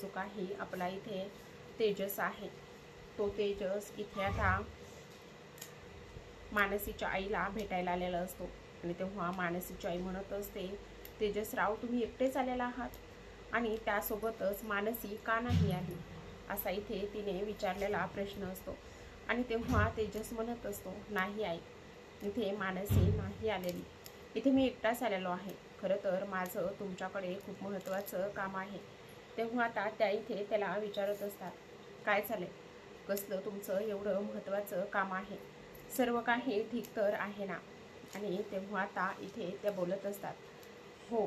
जो काही आपला इथे तेजस आहे तो तेजस इथे आता मानसीच्या आईला भेटायला आलेला असतो. आणि तेव्हा मानसीची आई म्हणत असते तेजसराव तुम्ही एकटेच आलेला आहात? आणि त्यासोबतच मानसी का नाही आली असा इथे तिने विचारलेला प्रश्न असतो. आणि तेव्हा तेजस म्हणत असतो नाही आई इथे मानसी नाही आलेली. इथे मी एकटाच आलेलो आहे. खरं तर माझं तुमच्याकडे खूप महत्त्वाचं काम आहे. तेव्हा आता त्या इथे त्याला विचारत असतात काय चालेल कसलं तुमचं एवढं महत्त्वाचं काम आहे? सर्व काही ठीक तर आहे ना? आणि तेव्हा आता इथे त्या बोलत असतात हो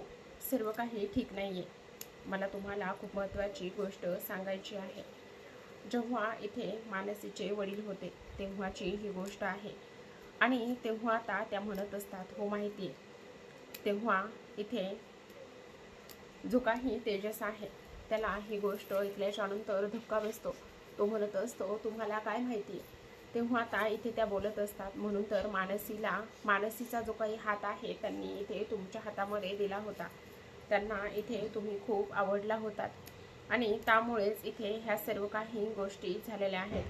सर्व काही ठीक नाही आहे मला तुम्हाला खूप महत्त्वाची गोष्ट सांगायची आहे. जेव्हा इथे मानसीचे वडील होते तेव्हाची ही गोष्ट आहे. आणि तेव्हा आता त्या म्हणत असतात हो माहिती आहे तेव्हा इथे जो काही तेजस आहे त्याला ही गोष्ट ऐकल्याच्या धक्का बसतो. तो म्हणत असतो तुम्हाला काय माहिती? तेव्हा आता इथे त्या बोलत असतात. म्हणून तर मानसीला मानसीचा जो काही हात आहे त्यांनी इथे तुमच्या हातामध्ये दिला होता. त्यांना इथे तुम्ही खूप आवडला होतात. आणि त्यामुळेच इथे ह्या सर्व काही गोष्टी झालेल्या आहेत.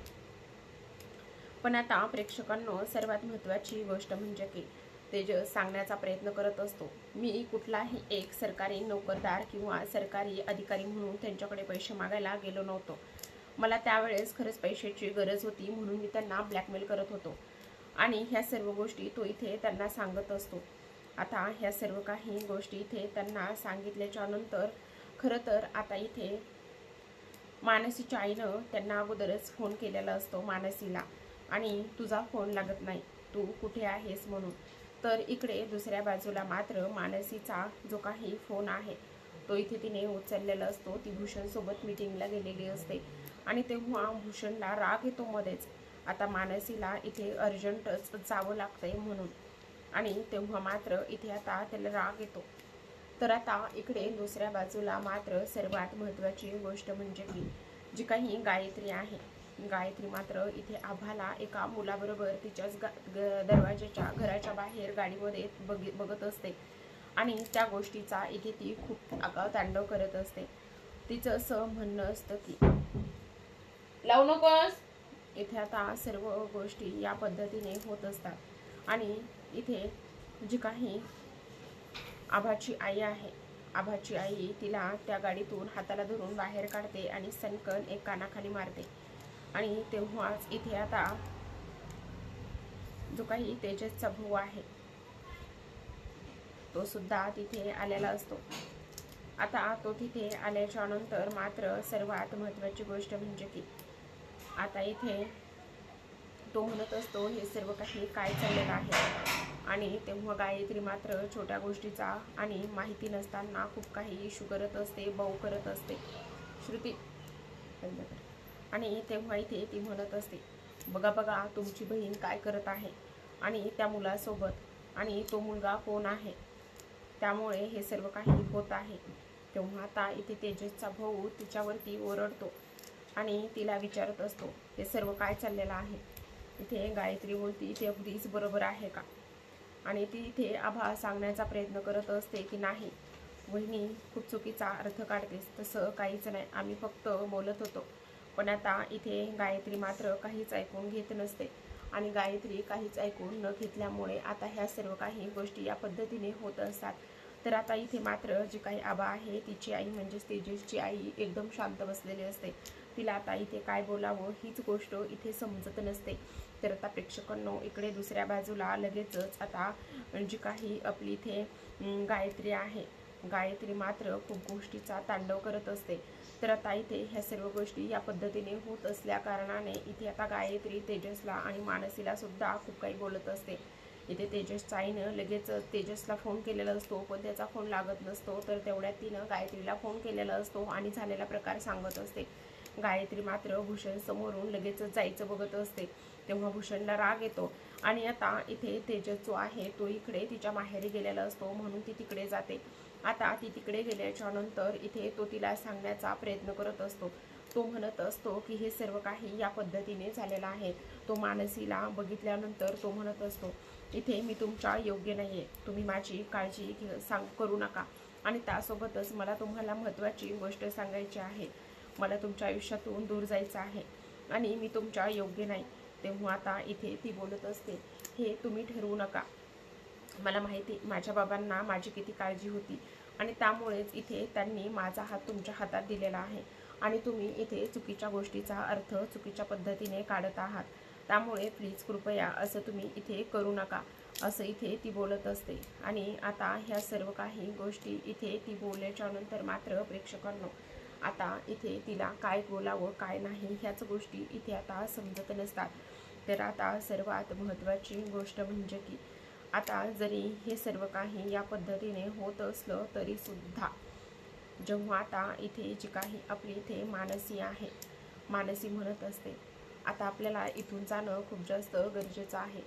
पण आता प्रेक्षकांनो सर्वात महत्त्वाची गोष्ट म्हणजे की तेजस सांगण्याचा प्रयत्न करत असतो. मी कुठलाही एक सरकारी नोकरदार किंवा सरकारी अधिकारी म्हणून त्यांच्याकडे पैसे मागायला गेलो नव्हतो. मला त्यावेळेस खरंच पैशाची गरज होती म्हणून मी त्यांना ब्लॅकमेल करत होतो. आणि ह्या सर्व गोष्टी तो इथे त्यांना सांगत असतो. आता ह्या सर्व काही गोष्टी इथे त्यांना सांगितल्याच्या नंतर खरं तर आता इथे मानसीच्या आईनं त्यांना अगोदरच फोन केलेला असतो मानसीला. आणि तुझा फोन लागत नाही. तू कुठे आहेस म्हणून? तर इकडे दुसऱ्या बाजूला मात्र मानसीचा जो काही फोन आहे तो इथे तिने उचललेला असतो. ती भूषणसोबत मिटिंगला गेलेली असते आणि तेव्हा भूषणला राग येतो मध्येच. आता मानसीला इथे अर्जंटच जावं लागतंय म्हणून आणि तेव्हा मात्र इथे आता त्याला राग येतो. तर आता इकडे दुसऱ्या बाजूला मात्र सर्वात महत्त्वाची गोष्ट म्हणजे की जी काही गायत्री आहे. गायत्री मात्र इथे आभाला एका मुलाबरोबर तिच्याच दरवाजाच्या घराच्या बाहेर गाडीमध्ये बघ बघत असते. आणि त्या गोष्टीचा इथे ती खूप आगाव तांडव करत असते. तिचं असं म्हणणं असतं की लावू नकोस. इथे आता सर्व गोष्टी या पद्धतीने होत असतात. आणि इथे जी काही आभाची आई आहे आभाची आई तिला त्या गाडीतून हाताला धरून बाहेर काढते आणि सनकन एक कानाखाली मारते. आणि तेव्हाच इथे आता जो काही तेजसचा भाऊ आहे तो सुद्धा तिथे आलेला असतो. आता तो तिथे आल्याच्यानंतर मात्र सर्वात महत्त्वाची गोष्ट म्हणजे की आता इथे तो म्हणत असतो हे सर्व काही काय चाललेलं आहे? आणि तेव्हा गायत्री मात्र छोट्या गोष्टीचा आणि माहिती नसताना खूप काही इशू करत असते बाऊ करत असते. श्रुती धन्यवाद आणि तेव्हा इथे ती म्हणत असते बघा बघा तुमची बहीण काय करत आहे? आणि त्या मुलासोबत आणि तो मुलगा कोण आहे? त्यामुळे हे सर्व काही होत आहे. तेव्हा आता इथे तेजसचा भाऊ तिच्यावरती ओरडतो आणि तिला विचारत असतो हे सर्व काय चाललेलं आहे? इथे गायत्री बोलती ते अगदीच बरोबर आहे का? आणि ती इथे आभा सांगण्याचा प्रयत्न करत असते की नाही वहिनी खूप चुकीचा अर्थ काढतेस तसं काहीच नाही. आम्ही फक्त बोलत होतो. पण आता इथे गायत्री मात्र काहीच ऐकून घेत नसते. आणि गायत्री काहीच ऐकून न घेतल्यामुळे आता ह्या सर्व काही गोष्टी या पद्धतीने होत असतात. तर आता इथे मात्र जी काही आबा आहे तिची आई म्हणजेच तेजसची आई एकदम शांत बसलेली असते. तिला आता इथे काय बोलावं हीच गोष्ट इथे समजत नसते. तर आता प्रेक्षकांनो इकडे दुसऱ्या बाजूला लगेचच आता जी काही आपली इथे गायत्री आहे. गायत्री मात्र खूप गोष्टीचा तांडव करत असते. तर आता इथे ह्या सर्व गोष्टी या पद्धतीने होत असल्या कारणाने इथे आता गायत्री तेजसला आणि मानसीला सुद्धा खूप काही बोलत असते. इथे तेजसच्या आईनं लगेच तेजसला फोन केलेला असतो पण त्याचा फोन लागत नसतो तर तेवढ्यात तिनं गायत्रीला फोन केलेला असतो आणि झालेला प्रकार सांगत असते. गायत्री मात्र भूषण समोरून लगेच जायचं बघत असते. तेव्हा भूषणला राग येतो आणि आता इथे तेजस जो आहे तो इकडे तिच्या माहेरी गेलेला असतो म्हणून ती तिकडे जाते. आता ती तिकडे गेल्याच्यानंतर इथे तो तिला सांगण्याचा प्रयत्न करत असतो. तो म्हणत असतो की हे सर्व काही या पद्धतीने झालेलं आहे. तो मानसीला बघितल्यानंतर तो म्हणत असतो इथे मी तुमच्या योग्य नाही आहे तुम्ही माझी काळजी घे- सांग करू नका. आणि त्यासोबतच मला तुम्हाला महत्त्वाची गोष्ट सांगायची आहे. मला तुमच्या आयुष्यातून दूर जायचं आहे आणि मी तुमच्या योग्य नाही. तेव्हा आता इथे ती बोलत असते हे तुम्ही ठरवू नका. मला माहिती माझ्या बाबांना माझी किती काळजी होती आणि त्यामुळेच इथे त्यांनी माझा हात तुमच्या हातात दिलेला आहे आणि तुम्ही इथे चुकीच्या गोष्टीचा अर्थ चुकीच्या पद्धतीने काढत आहात. त्यामुळे प्लीज कृपया असं तुम्ही इथे करू नका असं इथे ती बोलत असते. आणि आता ह्या सर्व काही गोष्टी इथे ती बोलल्याच्यानंतर मात्र प्रेक्षकांनो आता इथे तिला काय बोलावं काय नाही ह्याच गोष्टी इथे आता समजत नसतात. तर आता सर्वात महत्त्वाची गोष्ट म्हणजे की आता जरी हे सर्व काही या पद्धतीने होत असलं तरी सुद्धा जेव्हा आता इथे जी काही आपली इथे मानसी आहे मानसी म्हणत असते आता आपल्याला इथून जाणं खूप जास्त गरजेचं आहे.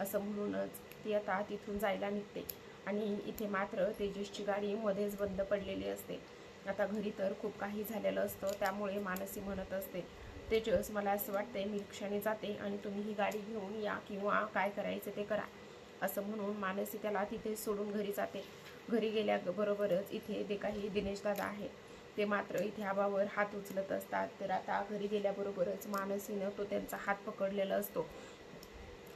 असं म्हणूनच ती आता तिथून जायला निघते आणि इथे मात्र तेजसची गाडी मध्येच बंद पडलेली असते. आता घरी तर खूप काही झालेलं असतं त्यामुळे मानसी म्हणत असते तेजस मला असं वाटते मी रिक्षाने जाते आणि तुम्ही ही गाडी घेऊन या किंवा काय करायचं ते करा. असं म्हणून मानसी त्याला तिथे सोडून घरी जाते. घरी गेल्याबरोबरच इथे जे काही दिनेश दादा आहे ते मात्र इथे आबावर हात उचलत असतात. तर आता घरी गेल्याबरोबरच मानसीनं तो त्यांचा हात पकडलेला असतो.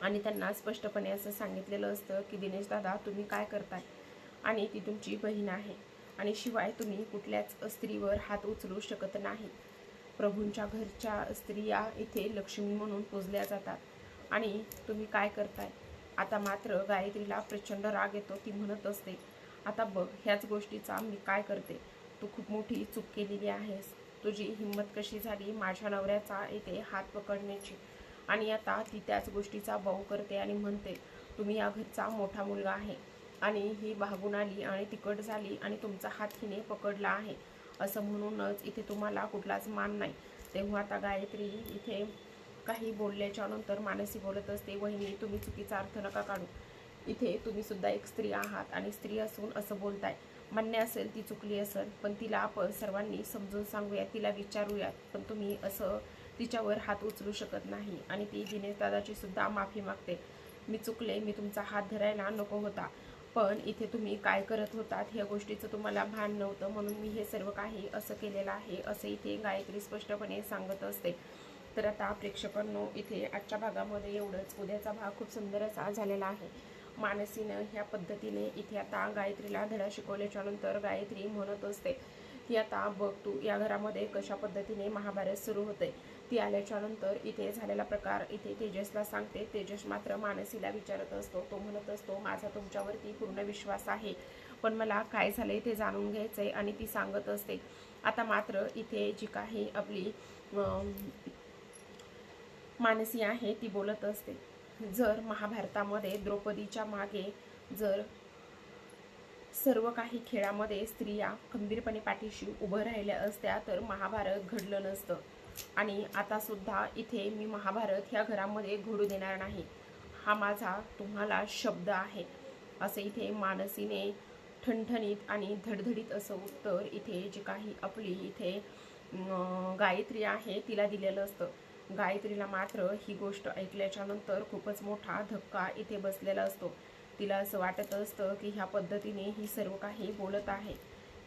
आणि त्यांना स्पष्टपणे असं सांगितलेलं असतं की दिनेश दादा तुम्ही काय करताय? आणि ती तुमची बहीण आहे. आणि शिवाय तुम्ही कुठल्याच स्त्रीवर हात उचलू शकत नाही. प्रभूंच्या घरच्या स्त्रिया इथे लक्ष्मी म्हणून पूजल्या जातात. आणि तुम्ही काय करताय? आता मात्र गायत्रीला प्रचंड राग येतो ती म्हणत असते आता बघ ह्याच गोष्टीचा मी काय करते? तू खूप मोठी चूक केलेली आहेस. तुझी हिंमत कशी झाली माझ्या नवऱ्याचा इथे हात पकडण्याची? आणि आता ती त्याच गोष्टीचा भाऊ करते आणि म्हणते तुम्ही या घरचा मोठा मुलगा आहे. आणि ही भागून आली आणि तिकट झाली आणि तुमचा हात हिने पकडला आहे. असं म्हणूनच इथे तुम्हाला कुठलाच मान नाही. तेव्हा आता गायत्री इथे काही बोलल्याच्या नंतर मानसी बोलत असते वहिनी तुम्ही चुकीचा अर्थ नका काढू. इथे तुम्ही सुद्धा एक स्त्री आहात आणि स्त्री असून असं बोलताय. मान्य असेल ती चुकली असेल पण तिला आपण सर्वांनी समजून सांगूया तिला विचारूयात पण तुम्ही असं तिच्यावर हात उचलू शकत नाही आणि ती दिनेश दादाची सुद्धा माफी मागते. मी चुकले मी तुमचा हात धरायला नको होता पण इथे तुम्ही काय करत होतात ह्या गोष्टीचं तुम्हाला भान नव्हतं म्हणून मी हे सर्व काही असं केलेलं आहे असं इथे गायत्री स्पष्टपणे सांगत असते. तर आता प्रेक्षकांनो इथे आजच्या भागामध्ये एवढंच. उद्याचा भाग खूप सुंदर असा झालेला आहे. मानसीनं ह्या पद्धतीने इथे आता गायत्रीला धडा शिकवल्याच्या नंतर गायत्री म्हणत असते की आता बघ तू या घरामध्ये कशा पद्धतीने महाभारत सुरू होते ती आल्याच्यानंतर इथे झालेला प्रकार इथे तेजसला सांगते. तेजस मात्र मानसीला विचारत असतो तो म्हणत असतो माझा तुमच्यावरती पूर्ण विश्वास आहे पण मला काय झालंय ते जाणून घ्यायचंय. आणि ती सांगत असते आता मात्र इथे जी काही आपली मानसी आहे ती बोलत असते. जर महाभारतामध्ये द्रौपदीच्या मागे जर सर्व काही खेळामध्ये स्त्रिया खंबीरपणे पाठीशी उभं राहिल्या असत्या तर महाभारत घडलं नसतं. आणि आतासुद्धा इथे मी महाभारत ह्या घरामध्ये घडू देणार नाही. हा माझा तुम्हाला शब्द आहे. असं इथे मानसीने ठणठणीत आणि धडधडीत असं उत्तर इथे जे काही आपली इथे गायत्री आहे तिला दिलेलं असतं. गायत्रीला मात्र ही गोष्ट ऐकल्याच्या नंतर खूपच मोठा धक्का इथे बसलेला असतो. तिला असं वाटत असतं की ह्या पद्धतीने ही सर्व काही बोलत आहे.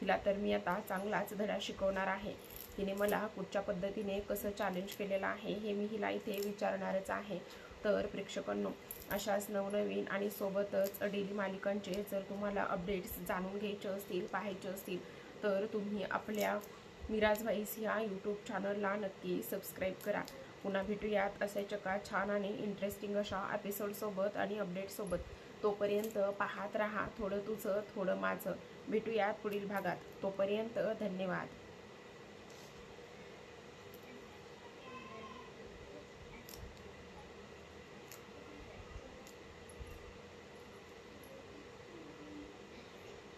तिला तर मी आता चांगलाच धडा शिकवणार आहे. तिने मला कुठच्या पद्धतीने कसं चॅलेंज केलेलं आहे हे मी हिला इथे विचारणारच आहे. तर प्रेक्षकांनो अशाच नवनवीन आणि सोबतच डेली मालिकांचे जर तुम्हाला अपडेट्स जाणून घ्यायचे असतील पाहायचे असतील तर तुम्ही आपल्या मिराज व्हाईस ह्या यूट्यूब चॅनलला नक्की सबस्क्राईब करा. पुन्हा भेटूयात असे चका छान आणि इंटरेस्टिंग अशा एपिसोडसोबत आणि अपडेटसोबत तोपर्यंत पाहत राहा. थोडं तुझं थोडं माझं. भेटूयात पुढील भागात. तोपर्यंत धन्यवाद.